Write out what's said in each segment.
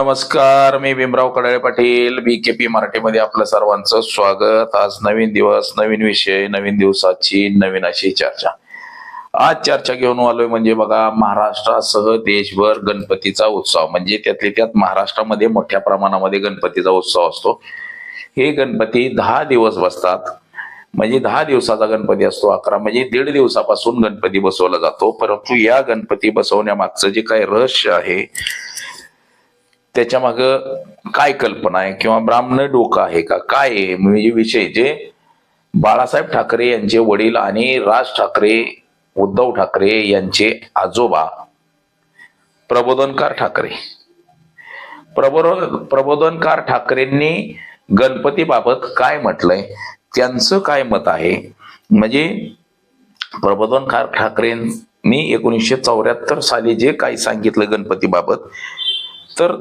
नमस्कार मी Bhimrao Kadale Patil B KP मराठीमध्ये आपलं सर्वांचं स्वागत. आज नवीन दिवस नवीन विषय नवीन दिवसाची नवीन अशी चर्चा. आज चर्चा घेऊन आलोय म्हणजे बघा महाराष्ट्रासह देशभर गणपतीचा उत्सव. म्हणजे त्यातले त्यात महाराष्ट्रामध्ये मोठ्या प्रमाणामध्ये गणपतीचा उत्सव असतो. हे गणपती दहा दिवस बसतात. म्हणजे दहा दिवसाचा गणपती असतो अकरा म्हणजे दीड दिवसापासून गणपती बसवला जातो. परंतु या गणपती बसवण्यामागचं जे काही रहस्य आहे त्याच्या माग काय कल्पना आहे? किंवा ब्राह्मण डोकं आहे का? काय आहे? म्हणजे विषय जे बाळासाहेब ठाकरे यांचे वडील आणि राज ठाकरे उद्धव ठाकरे यांचे आजोबा प्रबोधनकार ठाकरे. प्रबोध प्रबोधनकार ठाकरेंनी गणपतीबाबत काय म्हटलंय? त्यांचं काय मत आहे? म्हणजे प्रबोधनकार ठाकरेंनी एकोणीसशे चौऱ्याहत्तर साली जे काही सांगितलं गणपतीबाबत तर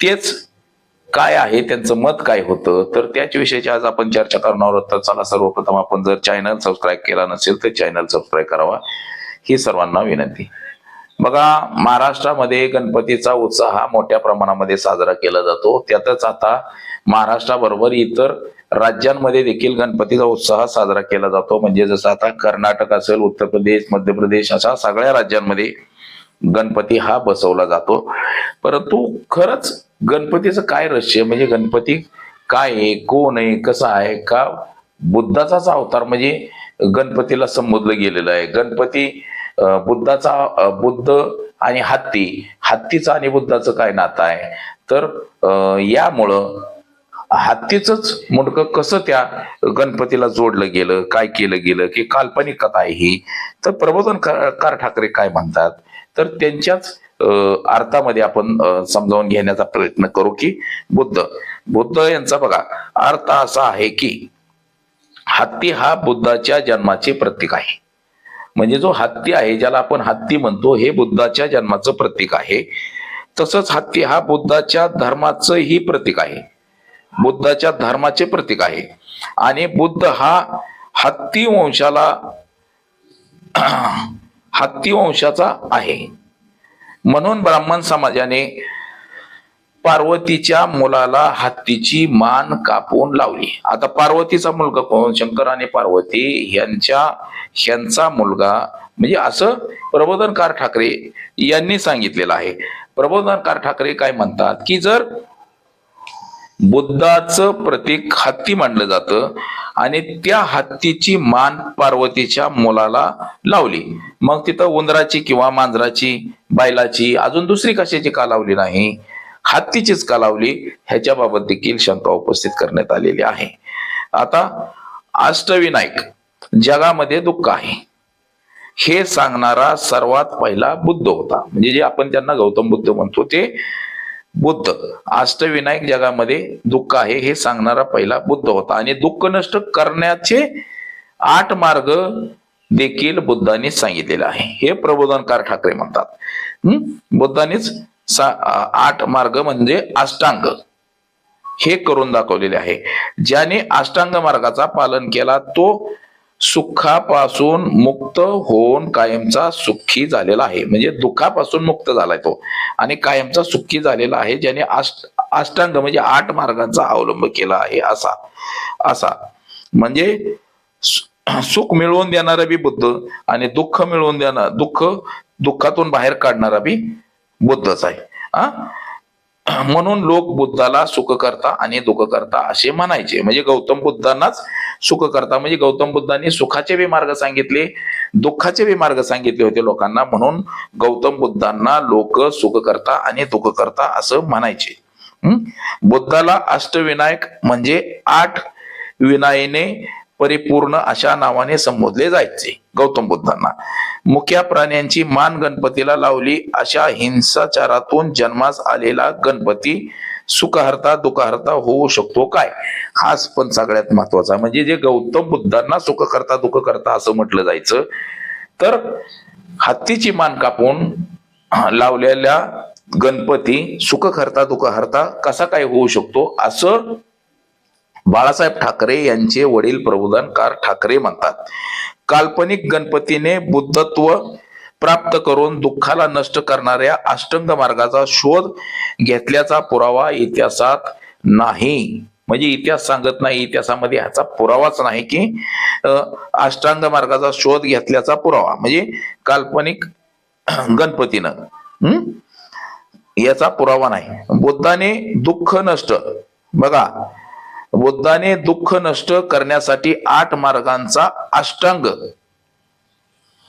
तेच काय आहे त्यांचं मत काय होतं? तर त्याच विषयाची आज आपण चर्चा करणार आहोत. तर चला सर्वप्रथम आपण जर चॅनल सबस्क्राईब केला नसेल तर चॅनल सबस्क्राईब करावा. ही सर्वांना विनंती. बघा महाराष्ट्रामध्ये गणपतीचा उत्साह हा मोठ्या प्रमाणामध्ये साजरा केला जातो. त्यातच आता महाराष्ट्राबरोबर इतर राज्यांमध्ये देखील गणपतीचा उत्साह साजरा केला जातो. म्हणजे जसं आता कर्नाटक असेल उत्तर प्रदेश मध्य प्रदेश अशा सगळ्या राज्यांमध्ये गणपती हा बसवला जातो. परंतु खरंच गणपतीचं काय रहस्य म्हणजे गणपती काय आहे? कोण आहे? कसं आहे? का बुद्धाचाच अवतार म्हणजे गणपतीला संबोधलं गेलेलं आहे. गणपती बुद्धाचा बुद्ध आणि हत्ती. हत्तीचं आणि बुद्धाचं काय नातं आहे? तर यामुळं हत्तीच मुंडकं कसं त्या गणपतीला जोडलं गेलं? काय केलं गेलं? की काल्पनिक कथा आहे ही. तर प्रबोधन कार ठाकरे काय म्हणतात? तर त्यांच्याच अर्थामध्ये आपण समजावून घेण्याचा प्रयत्न करू की बुद्ध. बुद्ध यांचा बघा अर्थ असा आहे की हत्ती हा बुद्धाच्या जन्माचे प्रतीक आहे. म्हणजे जो हत्ती आहे ज्याला आपण हत्ती म्हणतो हे बुद्धाच्या जन्माचं प्रतीक आहे. तसंच हत्ती हा बुद्धाच्या धर्माचंही प्रतीक आहे. बुद्धाच्या धर्माचे प्रतीक आहे. आणि बुद्ध हा हत्ती वंशाला हत्ती वंशाचा आहे. म्हणून ब्राह्मण समाजाने पार्वतीच्या मुलाला हत्तीची मान कापून लावली. आता पार्वतीचा मुलगा कोण? शंकर आणि पार्वती यांच्या ह्यांचा मुलगा म्हणजे असं प्रबोधनकार ठाकरे यांनी सांगितलेलं आहे. प्रबोधनकार ठाकरे काय म्हणतात की जर बुद्धाचं प्रतीक हत्ती मानलं जातं आणि त्या हत्तीची मान पार्वतीच्या मुलाला लावली. मग तिथं उंदराची किंवा मांजराची बैलाची अजून दुसरी कशाची का लावली नाही? हत्तीचीच का लावली? ह्याच्याबाबत देखील शंका उपस्थित करण्यात आलेली आहे. आता अष्टविनायक जगामध्ये दुःख आहे. हे सांगणारा सर्वात पहिला बुद्ध होता. म्हणजे जे आपण त्यांना गौतम बुद्ध म्हणतो ते बुद्ध. अष्टविनायक जगामध्ये दुःख आहे हे सांगणारा पहिला बुद्ध होता. आणि दुःख नष्ट करण्याचे आठ मार्ग देखील बुद्धाने सांगितलेले आहे. हे प्रबोधनकार ठाकरे म्हणतात. हम्म आठ मार्ग म्हणजे अष्टांग. हे करून दाखवलेले आहे. ज्याने अष्टांग मार्गाचा पालन केला तो सुखापासून मुक्त होऊन कायमचा सुखी झालेला आहे. म्हणजे दुःखापासून मुक्त झालाय तो. आणि कायमचा सुखी झालेला आहे ज्याने अष्टांग म्हणजे आठ मार्गांचा अवलंब केला आहे असा. असा. म्हणजे सुख मिळवून देणारा बी बुद्ध आणि दुःख मिळवून देणार दुःख दुःखातून बाहेर काढणारा बी बुद्धच आहे. हा म्हणून लोक बुद्धाला सुख करता आणि दुःख करता असे म्हणायचे. म्हणजे गौतम बुद्धांनाच सुख करता. म्हणजे गौतम बुद्धांनी सुखाचे बी मार्ग सांगितले दुःखाचे बी मार्ग सांगितले होते लोकांना. म्हणून गौतम बुद्धांना लोक सुख करता आणि दुःख करता असं म्हणायचे. बुद्धाला अष्टविनायक म्हणजे आठ विनायने परिपूर्ण अशा नावाने संबोधले जायचे गौतम बुद्धांना. मुख्या प्राण्यांची मान गणपतीला लावली. अशा हिंसाचारातून जन्मास आलेला गणपती सुखहर्ता दुःखहर्ता होऊ शकतो काय? हाच पण सगळ्यात महत्त्वाचा म्हणजे जे गौतम बुद्धांना सुख करता दुःख करता असं म्हटलं जायचं तर हत्तीची मान कापून लावलेल्या गणपती सुख करता दुःख हरता कसा काय होऊ शकतो असं बाळासाहेब ठाकरे यांचे वडील प्रबोधनकार ठाकरे म्हणतात. काल्पनिक गणपतीने बुद्धत्व प्राप्त करून दुःखाला नष्ट करणाऱ्या अष्टंग मार्गाचा शोध घेतल्याचा पुरावा इतिहासात नाही. म्हणजे इतिहास सांगत नाही इतिहासामध्ये ह्याचा पुरावाच नाही की अष्टांग मार्गाचा शोध घेतल्याचा पुरावा. म्हणजे काल्पनिक गणपतीनं याचा पुरावा नाही. बुद्धाने दुःख नष्ट बघा बुद्धाने दुःख नष्ट करण्यासाठी आठ मार्गांचा अष्टांग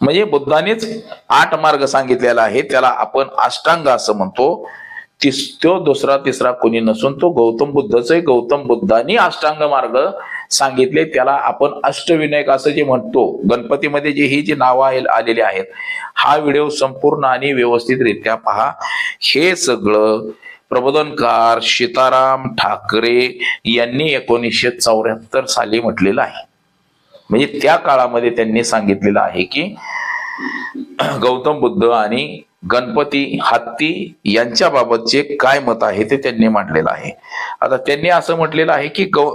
म्हणजे बुद्धानेच आठ मार्ग सांगितलेला आहे. त्याला आपण अष्टांग असं म्हणतो. तिस तो दुसरा तिसरा कोणी नसून तो गौतम बुद्धच आहे गौतम बुद्धांनी अष्टांग मार्ग सांगितले. त्याला आपण अष्टविनायक असं जे म्हणतो गणपतीमध्ये जे ही जी नावं आहे- आलेली आहेत हा व्हिडिओ संपूर्ण आणि व्यवस्थितरित्या पहा. हे सगळं प्रबोधनकार सीताराम ठाकरे यांनी एकोणीसशे चौऱ्याहत्तर साली म्हटलेलं आहे. म्हणजे त्या काळामध्ये त्यांनी सांगितलेलं आहे की गौतम बुद्ध आणि गणपती हत्ती यांच्या बाबतचे काय मत आहे ते त्यांनी मांडलेलं आहे. आता त्यांनी असं म्हटलेलं आहे की गौ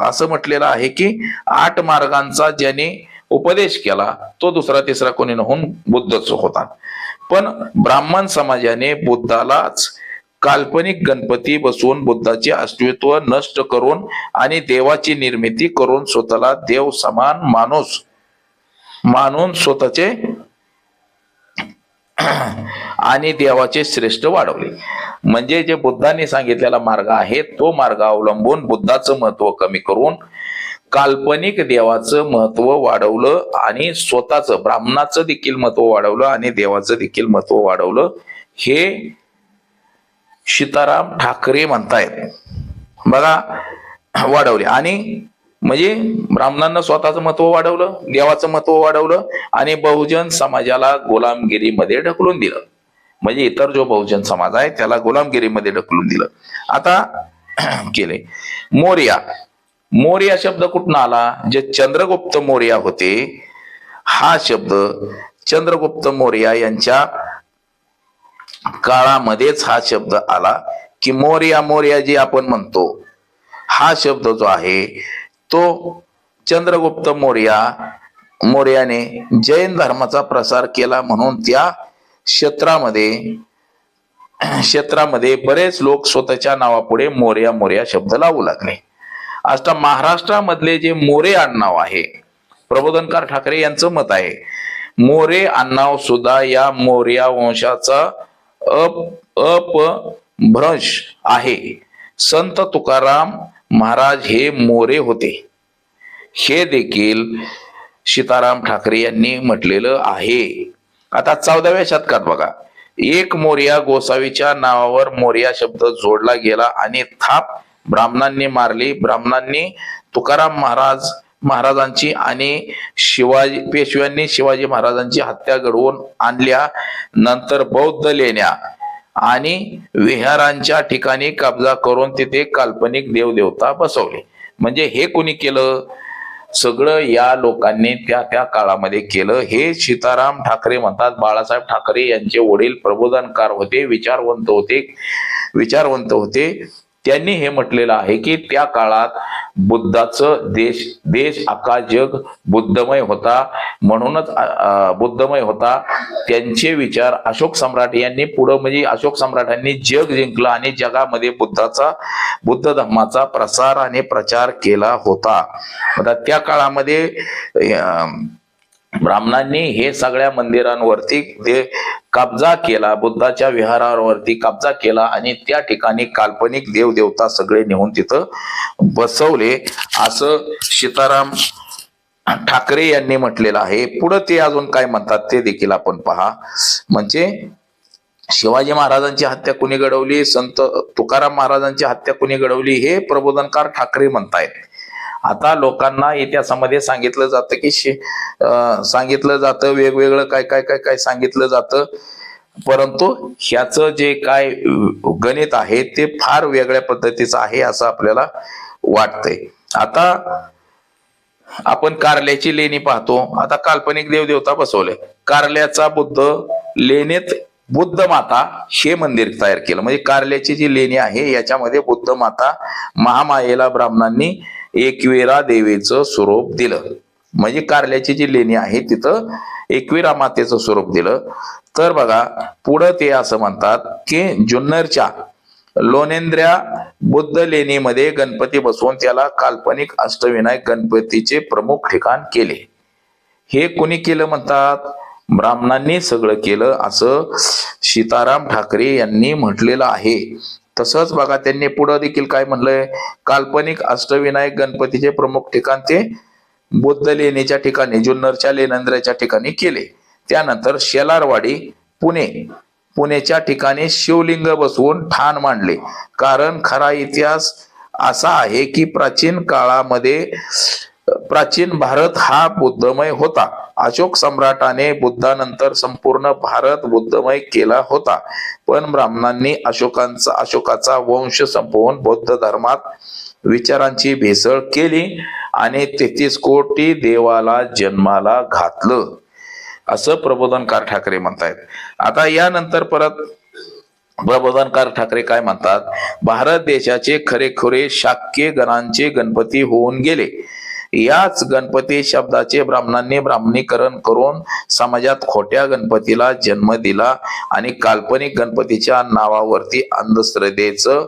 असं म्हटलेलं आहे की आठ मार्गांचा ज्याने उपदेश केला तो दुसरा तिसरा कोणी नहून बुद्धच होता पण ब्राह्मण समाजाने बुद्धालाच काल्पनिक गणपती बसवून बुद्धाचे अस्तित्व नष्ट करून आणि देवाची निर्मिती करून स्वतःला देव समान माणूस मानून स्वतःचे आणि देवाचे श्रेष्ठ वाढवले. म्हणजे जे बुद्धांनी सांगितलेला मार्ग आहे तो मार्ग अवलंबून बुद्धाचं महत्त्व कमी करून काल्पनिक देवाचं महत्त्व वाढवलं आणि स्वतःचं ब्राह्मणाचं देखील महत्त्व वाढवलं आणि देवाचं देखील महत्त्व वाढवलं हे सीताराम ठाकरे म्हणतायत. बघा वाढवले. आणि म्हणजे ब्राह्मणांना स्वतःचं महत्त्व वाढवलं देवाचं महत्त्व वाढवलं आणि बहुजन समाजाला गुलामगिरीमध्ये ढकलून दिलं. म्हणजे इतर जो बहुजन समाज आहे त्याला गुलामगिरीमध्ये ढकलून दिलं. आता केले. मोर्या. मोर्या शब्द कुठून आला? जे चंद्रगुप्त मोर्या होते हा शब्द चंद्रगुप्त मोर्या यांच्या काळामध्येच हा शब्द आला की मोर्या मोर्या जे आपण म्हणतो हा शब्द जो आहे तो चंद्रगुप्त मोर्या मोर्याने जैन धर्माचा प्रसार केला म्हणून त्या क्षेत्रामध्ये क्षेत्रामध्ये बरेच लोक स्वतःच्या नावापुढे मोर्या मोर्या शब्द लावू लागले. आता महाराष्ट्रामधले जे मोरे आडनाव आहे प्रबोधनकार ठाकरे यांचं मत आहे मोरे आडनाव सुद्धा या मोर्या वंशाचा अप अपभ्रंश आहे. संत तुकाराम महाराज हे मोरे होते. हे देखील सीताराम ठाकरे यांनी म्हटलेलं आहे. आता चौदाव्या शतकात बघा. एक मोर्या गोसावीच्या नावावर मोर्या शब्द जोडला गेला आणि थाप ब्राह्मणांनी मारली. ब्राह्मणांनी तुकाराम महाराज महाराजांची आणि शिवाजी पेशव्यांनी शिवाजी महाराजांची हत्या घडवून आणल्या. नंतर बौद्ध लेण्या आणि विहारांच्या ठिकाणी कब्जा करून तिथे काल्पनिक देवदेवता बसवले. म्हणजे हे कोणी केलं? सगळं या लोकांनी त्या त्या काळामध्ये केलं. हे सीताराम ठाकरे म्हणतात बाळासाहेब ठाकरे यांचे वडील प्रबोधनकार होते विचारवंत होते विचारवंत होते. त्यांनी हे म्हटलेलं आहे की त्या काळात बुद्धाचं देश देश अख्खा जग बुद्धमय होता. म्हणूनच बुद्धमय होता. त्यांचे विचार अशोक सम्राट यांनी पुढं म्हणजे अशोक सम्राटांनी जग जिंकलं आणि जगामध्ये बुद्धाचा बुद्ध धर्माचा प्रसार आणि प्रचार केला होता. आता त्या काळामध्ये ब्राह्मणांनी हे सगळ्या मंदिरांवरती ते कब्जा केला बुद्धाच्या विहारावरती कब्जा केला आणि त्या ठिकाणी काल्पनिक देवदेवता सगळे नेऊन तिथं बसवले. असं सीताराम ठाकरे यांनी म्हटलेलं आहे. पुढं ते अजून काय म्हणतात ते देखील आपण पहा. म्हणजे शिवाजी महाराजांची हत्या कुणी घडवली? संत तुकाराम महाराजांची हत्या कुणी घडवली? हे प्रबोधनकार ठाकरे म्हणतायत. आता लोकांना इतिहासामध्ये सांगितलं जातं की शे- सांगितलं जातं वेगवेगळं काय काय काय काय सांगितलं जातं. परंतु ह्याचं जे काय गणित आहे ते फार वेगळ्या पद्धतीचं आहे असं आपल्याला वाटतंय. आता आपण कारल्याची लेणी पाहतो. आता काल्पनिक देवदेवता बसवले. कारल्याचा बुद्ध लेणीत बुद्ध माता हे मंदिर तयार केलं. म्हणजे कारल्याची जी लेणी आहे याच्यामध्ये बुद्ध माता महामायेला ब्राह्मणांनी एकविरा देवीचं स्वरूप दिलं. म्हणजे कारल्याची जी लेणी आहे तिथं एकविरा मातेचं स्वरूप दिलं. तर बघा पुढं ते असं म्हणतात की जुन्नरच्या लोणेंद्र्या बुद्ध लेणीमध्ये गणपती बसवून त्याला काल्पनिक अष्टविनायक गणपतीचे प्रमुख ठिकाण केले. हे कोणी केलं म्हणतात? ब्राह्मणांनी सगळं केलं असं सीताराम ठाकरे यांनी म्हटलेलं आहे. तसंच बघा त्यांनी पुढं देखील काय म्हणलंय? काल्पनिक अष्टविनायक गणपतीचे प्रमुख ठिकाण ते बुद्ध लेणीच्या ठिकाणी जुन्नरच्या लेनंद्राच्या ठिकाणी केले. त्यानंतर शेलारवाडी पुणे. पुण्याच्या ठिकाणी शिवलिंग बसवून ठाण मांडले. कारण खरा इतिहास असा आहे की प्राचीन काळामध्ये प्राचीन भारत हा बुद्धमय होता. अशोक सम्राटाने बुद्धानंतर संपूर्ण भारत बुद्धमय केला होता. पण ब्राह्मणांनी अशोकांचा अशोकाचा वंश संपवून बौद्ध धर्मात विचारांची भेसळ केली आणि तेहतीस कोटी देवाला जन्माला घातलं. असं प्रबोधनकार ठाकरे म्हणतायत. आता यानंतर परत प्रबोधनकार ठाकरे काय म्हणतात? भारत देशाचे खरेखुरे शाक्य गणांचे गणपती होऊन गेले. याच गणपती शब्दाचे ब्राह्मणांनी ब्राह्मणीकरण करून समाजात खोट्या गणपतीला जन्म दिला आणि काल्पनिक गणपतीच्या नावावरती अंधश्रद्धेचं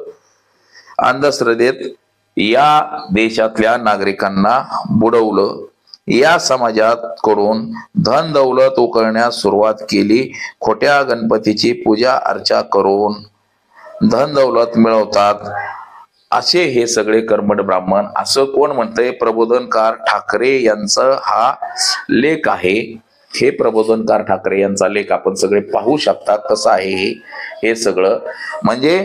अंधश्रद्धेत या देशातल्या नागरिकांना बुडवलं. या समाजात करून धन दौलत उकळण्यास सुरुवात केली. खोट्या गणपतीची पूजा अर्चा करून धन दौलत मिळवतात. असे हे सगळे कर्मठ ब्राह्मण असं कोण म्हणतंय? प्रबोधनकार ठाकरे यांचा हा लेख आहे. हे प्रबोधनकार ठाकरे यांचा लेख आपण सगळे पाहू शकता कसं आहे हे हे सगळं. म्हणजे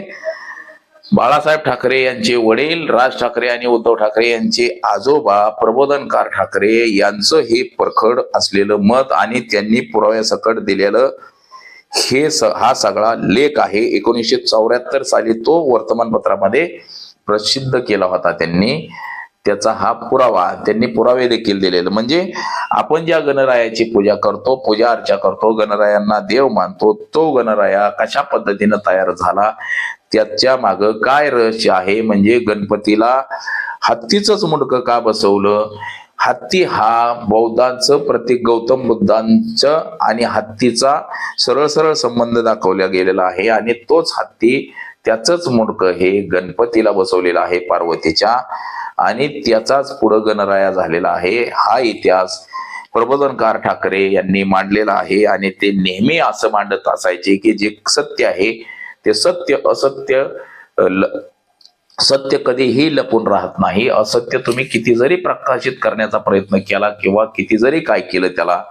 बाळासाहेब ठाकरे यांचे वडील राज ठाकरे आणि उद्धव ठाकरे यांचे आजोबा प्रबोधनकार ठाकरे यांचं हे परखड असलेलं मत आणि त्यांनी पुराव्यासकट दिलेलं हे स हा सगळा लेख आहे. एकोणीसशे चौऱ्याहत्तर साली तो वर्तमानपत्रामध्ये प्रसिद्ध केला होता त्यांनी. त्याचा हा पुरावा त्यांनी पुरावे देखील दिलेले. म्हणजे आपण ज्या गणरायाची पूजा करतो पूजा अर्चा करतो गणरायांना देव मानतो तो गणराया कशा पद्धतीनं तयार झाला? त्याच्या माग काय रहस्य आहे? म्हणजे गणपतीला हत्तीच मुंडकं का बसवलं? हत्ती हा बौद्धांचं प्रतीक गौतम बुद्धांचं आणि हत्तीचा सरळ सरळ संबंध दाखवला गेलेला आहे. आणि तोच हत्ती त्याचंच मुंडकं हे गणपतीला बसवलेलं आहे पार्वतीच्या. आणि त्याचाच पुढं गणराया झालेला आहे. हा इतिहास प्रबोधनकार ठाकरे यांनी मांडलेला आहे. आणि ते नेहमी असं मांडत असायचे की जे सत्य आहे ते सत्य असत्य ल- सत्य कधीही लपून राहत नाही. असत्य तुम्ही किती जरी प्रकाशित करण्याचा प्रयत्न केला किंवा किती जरी काय केलं त्याला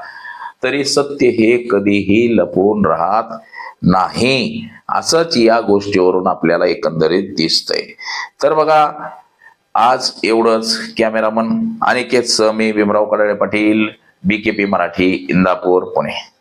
तरी सत्य हे कधीही लपून राहत नाही. असंच या गोष्टीवरून आपल्याला एकंदरीत दिसतंय. तर बघा आज एवढंच कॅमेरामन अनिकेत स मी भीमराव कडाळे पाटील बी केपी मराठी इंदापूर पुणे.